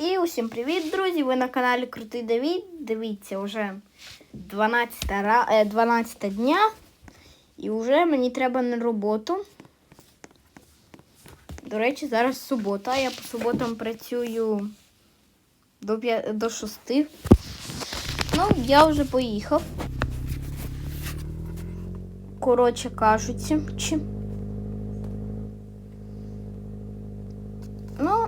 І усім привіт, друзі! Ви на каналі Крутий Давід. Дивіться, вже 12, е, 12 дня. І вже мені треба на роботу. До речі, зараз субота. Я по суботам працюю до, п'я- до 6. Ну, я вже поїхав. Коротше кажучи. Чи... Ну,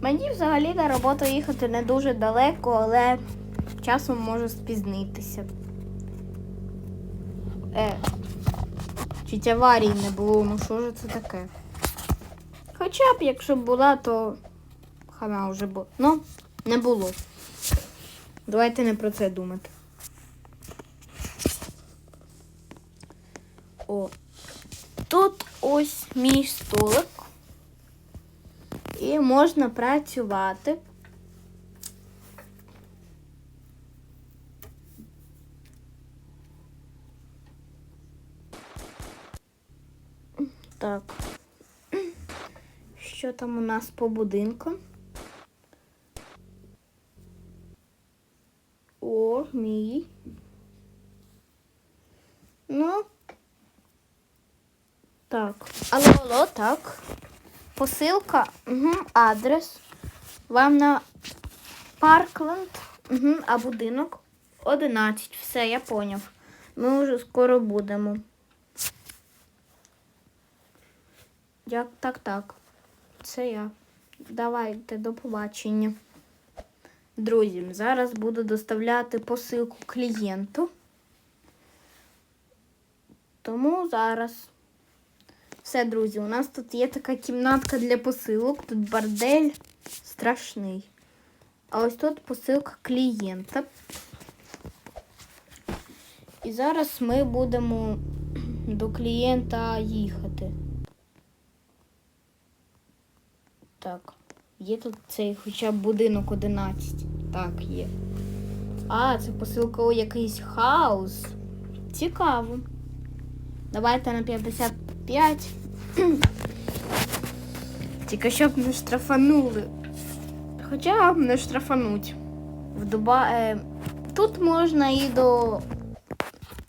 Мені взагалі на роботу їхати не дуже далеко, але часом можу спізнитися. Е, чуть аварії не було, ну що ж це таке? Хоча б якщо б була, то хана вже була. Ну, не було. Давайте не про це думати. О, тут ось мій столик. І можна працювати. Так. Що там у нас по будинку? О, мій. Ну. Так. Алло, алло, так. Посилка, угу, адрес. Вам на Паркленд, угу, а будинок 11. Все, я поняв. Ми вже скоро будемо. Як так, так. Це я. Давайте, до побачення. Друзі, зараз буду доставляти посилку клієнту. Тому зараз. Все, друзі, у нас тут є така кімнатка для посилок. Тут бордель страшний. А ось тут посилка клієнта. І зараз ми будемо до клієнта їхати. Так, є тут цей хоча б будинок 11. Так, є. А, це посилка у якийсь хаус. Цікаво. Давайте на 55. Тільки щоб не штрафанули. Хоча не штрафануть. В Дуба... Е, тут можна і до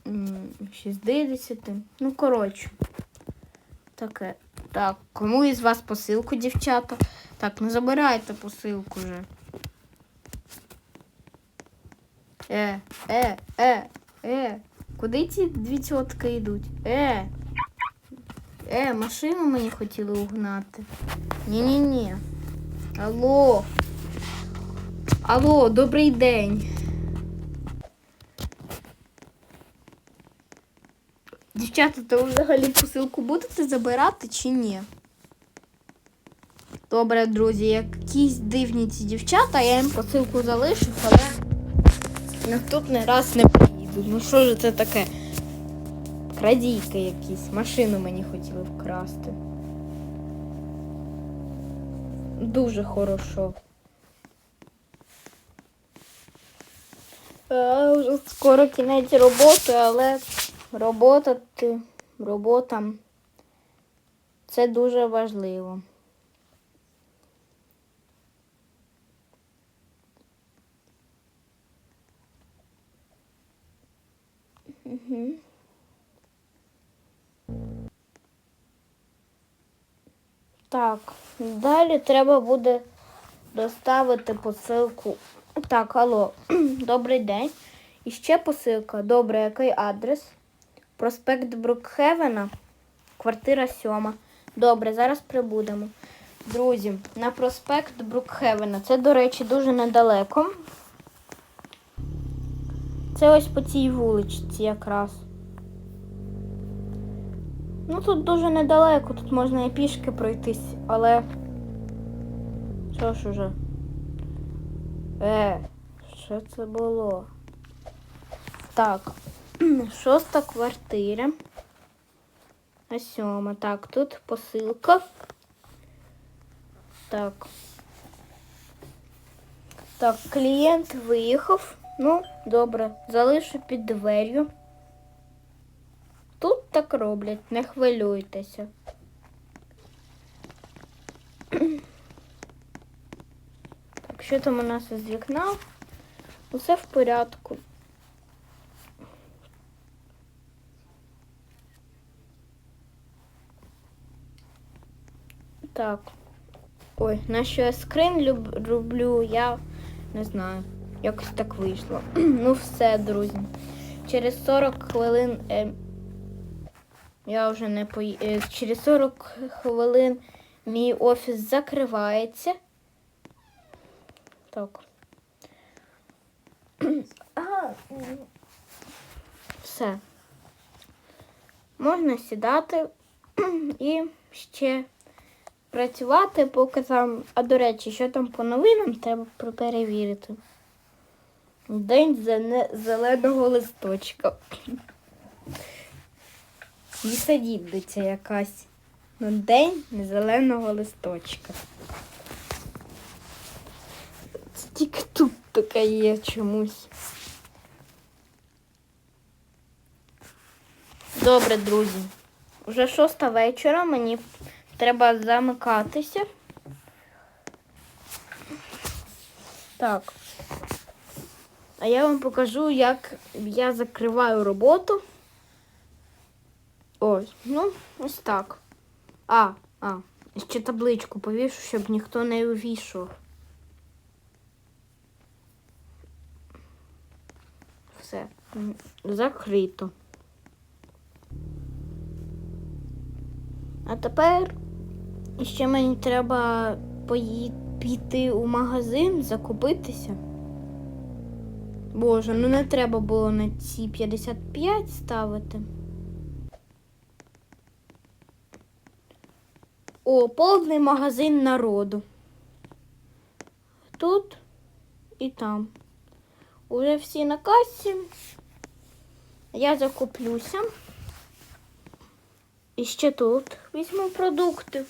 м, 60. Ну, коротше. Таке. Так, кому із вас посилку, дівчата? Так, не забирайте посилку вже. Е, е, е, е. Куди ці дві тітки йдуть? Е. Е, машину мені хотіли угнати. Ні-ні-ні. Алло. Алло, добрий день. Дівчата, то ви взагалі посилку будете забирати чи ні? Добре, друзі, якісь дивні ці дівчата, я їм посилку залишу, але наступний раз не приїду. Ну що ж це таке? Крадійки якісь. Машину мені хотіли вкрасти. Дуже хорошо. Е, вже скоро кінець роботи, але робота, робота це дуже важливо. Угу. Так, далі треба буде доставити посилку. Так, алло, добрий день. І ще посилка. Добре, який адрес? Проспект Брукхевена, квартира сьома. Добре, зараз прибудемо. Друзі, на проспект Брукхевена. Це, до речі, дуже недалеко. Це ось по цій вуличці якраз. Ну тут дуже недалеко, тут можна і пішки пройтись, але. Що ж уже? Е, що це було? Так, шоста квартира. А сьома. Так, тут посилка. Так. Так, клієнт виїхав. Ну, добре, залишу під дверю. Так роблять, не хвилюйтеся. Так, що там у нас із вікна? Усе в порядку. Так. Ой, на що я скрин люб, роблю, я не знаю. Якось так вийшло. ну все, друзі. Через 40 хвилин. Е, я вже не пої... е, Через 40 хвилин мій офіс закривається. Так. Все. Можна сідати і ще працювати, поки там. А до речі, що там по новинам, треба пер- перевірити. День зеленого листочка. Лісодібниця якась. Ну, день зеленого листочка. Це тільки тут таке є чомусь. Добре, друзі. Уже шоста вечора, мені треба замикатися. Так. А я вам покажу, як я закриваю роботу. Ось, ну, ось так. А, а, ще табличку повішу, щоб ніхто не увійшов. Все, закрито. А тепер ще мені треба пої... піти у магазин, закупитися. Боже, ну не треба було на ці 55 ставити. О, повний магазин народу. Тут і там. Уже всі на касі. Я закуплюся. І ще тут візьму продукти.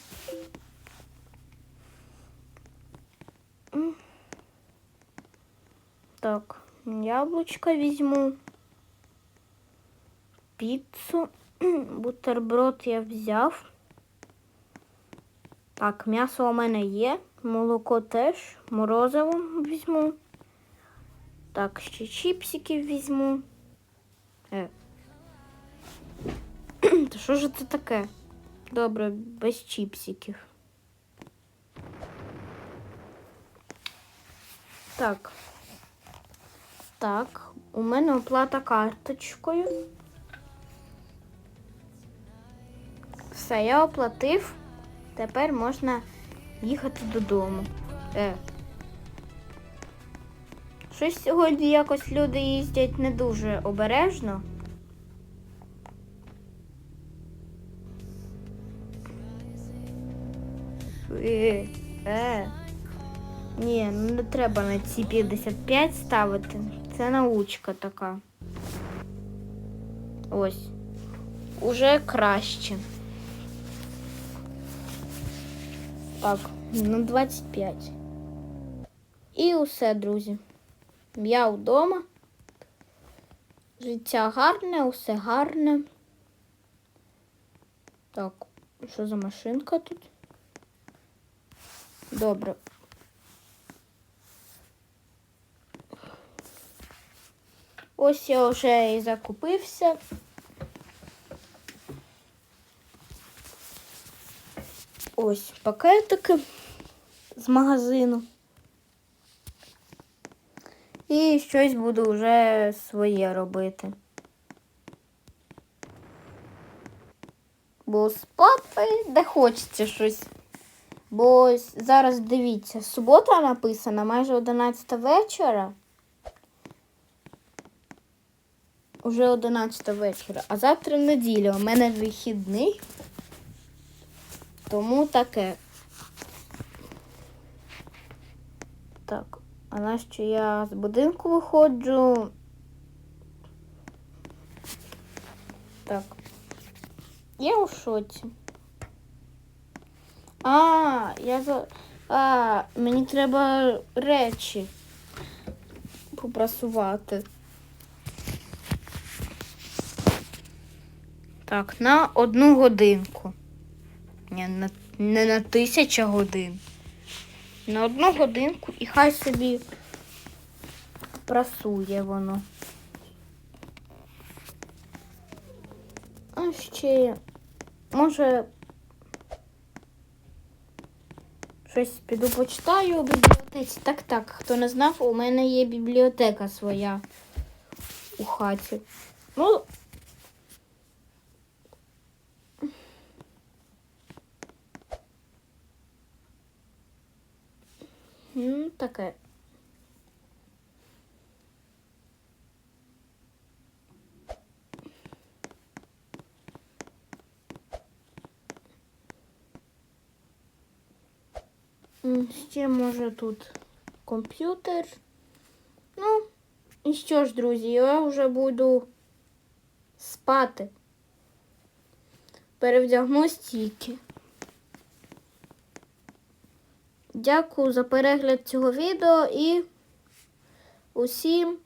Так, яблучко візьму. Піцу. Бутерброд я взяв. Так, м'ясо у мене є, молоко теж, морозиво візьму. Так, ще чіпсиків візьму. Е. Та що ж це таке? Добре, без чіпсиків. Так. Так, у мене оплата карточкою. Все, я оплатив. Тепер можна їхати додому. Е. Щось сьогодні якось люди їздять не дуже обережно. Е, е. Ні, ну не треба на ці 55 ставити. Це научка така. Ось. Уже краще. Так, на 25. І усе, друзі. Я вдома. Життя гарне, усе гарне. Так, що за машинка тут? Добре. Ось я вже і закупився. Ось пакетики з магазину. І щось буду вже своє робити. Бо спати де хочеться щось. Бо зараз дивіться, субота написана майже 11 вечора. Уже 11 вечора. А завтра неділя. У мене вихідний. Тому таке. Так, а нащо я з будинку виходжу? Так. Я у шоці. А, я за. А, мені треба речі попрасувати. Так, на одну годинку. На, не на тисячу годин. на одну годинку і хай собі прасує воно. А ще, може, щось піду почитаю у бібліотеці. Так, так, хто не знав, у мене є бібліотека своя у хаті. Ну, ну таке. Ще може тут комп'ютер. Ну, і що ж, друзі, я вже буду спати. Перевдягну стільки. Дякую за перегляд цього відео і усім